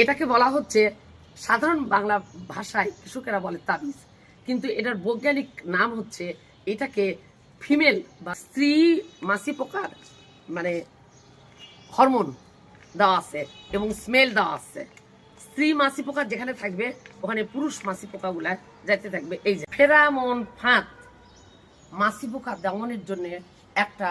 এটাকে বলা হচ্ছে সাধারণ বাংলা ভাষায় কৃষকেরা বলে তাবিজ। কিন্তু এটার বৈজ্ঞানিক নাম হচ্ছে এটাকে ফিমেল বা স্ত্রী মাসি পোকার মানে হরমোন দেওয়া আছে এবং স্মেল দেওয়া আছে। স্ত্রী মাসি পোকা যেখানে থাকবে, ওখানে পুরুষ মাসি পোকাগুলা যাইতে থাকবে। এই যে ফেরামন ফাঁদ, মাসি পোকা দমনের জন্য একটা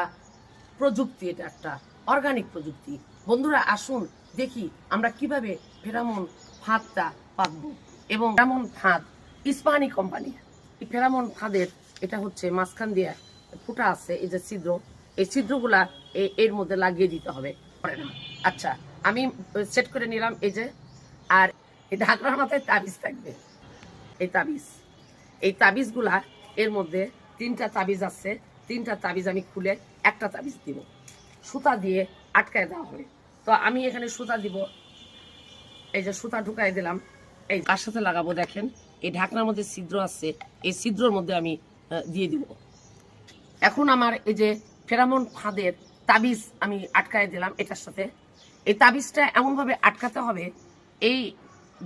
প্রযুক্তি, এটা একটা অর্গানিক প্রযুক্তি। বন্ধুরা, আসুন দেখি আমরা কীভাবে ফেরামন ফাঁদটা পাতবো এবং ফেরামন ফাঁদ ইস্পানি কোম্পানি। এই ফেরামন ফাঁদের, এটা হচ্ছে মাঝখান দিয়ে ফুটা আছে, এই যে ছিদ্র। এই ছিদ্রগুলা এর মধ্যে লাগিয়ে দিতে হবে। আচ্ছা আমি সেট করে নিলাম এই যে, আর এই ঢাকনার মাথায় তাবিজ থাকবে। এই তাবিজ। এই তাবিজগুলা এর মধ্যে তিনটা তাবিজ আছে, তিনটা তাবিজ আমি খুলে একটা তাবিজ দিব। সুতা দিয়ে আটকায় দেওয়া হবে। তো আমি এখানে সুতা দিব। এই যে সুতা ঢুকাই দিলাম। এই কার সাথে লাগাবো দেখেন? এই ঢাকনার মধ্যে ছিদ্র আছে, এই ছিদ্রর মধ্যে আমি দিয়ে দিব। এখন আমার এই যে ফেরামন ফাঁদের তাবিজ আমি আটকায় দিলাম এটার সাথে। এই তাবিজটা এমনভাবে আটকাতে হবে, এই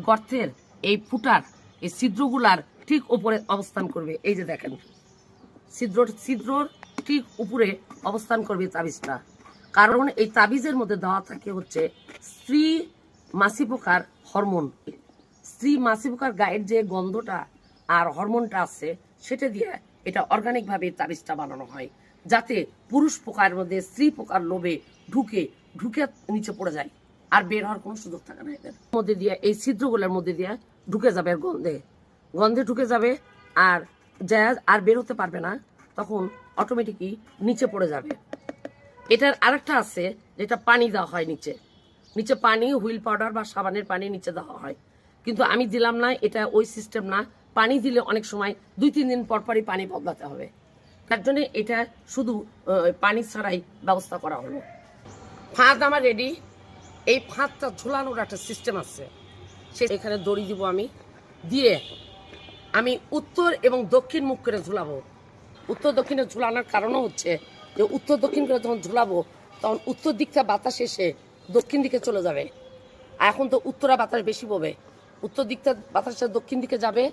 গর্তের, এই ফুটার, এই ছিদ্রগুলার ঠিক উপরে অবস্থান করবে। এই যে দেখেন ছিদ্র ছিদ্রর ঠিক উপরে অবস্থান করবে তাবিজটা। কারণ এই তাবিজের মধ্যে দেওয়া থাকে হচ্ছে স্ত্রী মাসি পোকার হরমোন। স্ত্রী মাসি পোকার গায়ের যে গন্ধটা আর হরমোনটা আছে, সেটা দিয়ে এটা অর্গানিক ভাবে তাবিজটা বানানো হয়, যাতে পুরুষ পোকার মধ্যে স্ত্রী পোকার লোভে ঢুকে ঢুকে নিচে পড়ে যায় আর বের হওয়ার কোনো সুযোগ থাকে না এদের। মধ্যে দিয়ে, এই ছিদ্রগুলোর মধ্যে দিয়ে ঢুকে যাবে গন্ধে। গন্ধে ঢুকে যাবে আর যা আর বের হতে পারবে না, তখন অটোমেটিকই নিচে পড়ে যাবে। এটার আরেকটা আছে, যেটা পানি দেওয়া হয় নিচে। নিচে পানি, হুইল পাউডার বা সাবানের পানি নিচে দেওয়া হয়। কিন্তু আমি দিলাম না, এটা ওই সিস্টেম না। পানি দিলে অনেক সময় দুই, তিন দিন পর পরই পানি বদলাতে হবে। তার জন্য এটা শুধু পানি ছাড়াই ব্যবস্থা করা হলো। ফাঁদ আমার রেডি এই ফাঁদটা ঝুলানোর একটা সিস্টেম আছে। সে এখানে দড়ি দিব আমি। দিয়ে আমি উত্তর এবং দক্ষিণ মুখ করে ঝুলাবো। উত্তর দক্ষিণে ঝুলানোর কারণও হচ্ছে যে উত্তর দক্ষিণ করে যখন ঝুলাবো, তখন উত্তর দিকটা বাতাস এসে দক্ষিণ দিকে চলে যাবে। আর এখন তো উত্তরা বাতাস বেশি ববে। উত্তর দিকটা বাতাসটা দক্ষিণ দিকে যাবে।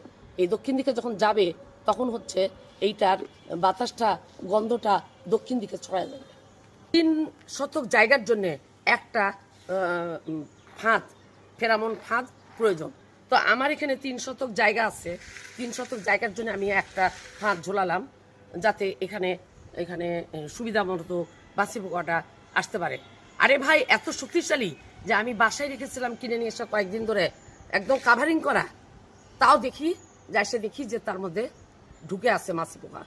এই দক্ষিণ দিকে যখন যাবে, তখন হচ্ছে এইটার বাতাসটা, গন্ধটা দক্ষিণ দিকে ছড়ায় যাবে। তিন শতক জায়গার জন্য একটা ফাঁদ, ফেরামন ফাঁদ প্রয়োজন। তো আমার এখানে তিন শতক জায়গা আছে। তিন শতক জায়গার জন্য আমি একটা ফাঁদ ঝোলালাম, যাতে এখানে এখানে সুবিধা মতো বাসি পোকাটা আসতে পারে। আরে ভাই, এত শক্তিশালী যে আমি বাসায় রেখেছিলাম কিনে নিয়ে এসে কয়েকদিন ধরে, একদম কাভারিং করা। তাও দেখি যা এসে দেখি যে তার মধ্যে ঢুকে আছে মাছি পোকা।